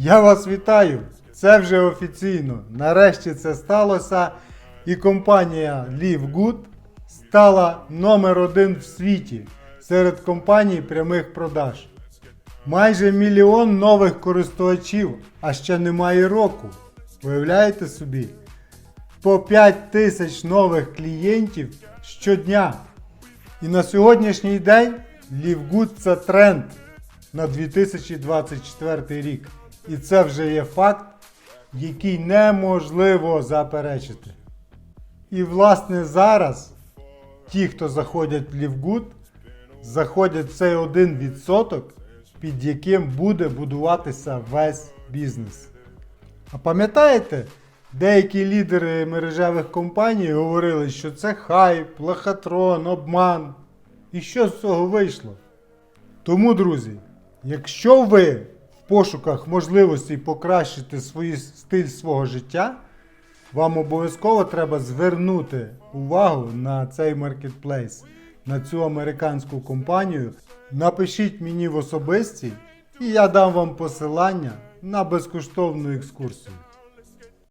Я вас вітаю! Це вже офіційно. Нарешті це сталося. І компанія LiveGood стала номер один в світі серед компаній прямих продаж. Майже мільйон нових користувачів, а ще немає року. Уявляєте собі? По 5 тисяч нових клієнтів щодня. І на сьогоднішній день LiveGood це тренд на 2024 рік. І це вже є факт, який неможливо заперечити. І власне зараз ті, хто заходять в LiveGood, заходять в цей 1%, під яким буде будуватися весь бізнес. А пам'ятаєте, деякі лідери мережевих компаній говорили, що це хайп, лохотрон, обман. І що з цього вийшло? Тому, друзі, якщо ви пошуках можливостей покращити свій стиль свого життя, вам обов'язково треба звернути увагу на цей маркетплейс, на цю американську компанію. Напишіть мені в особисті, і я дам вам посилання на безкоштовну екскурсію.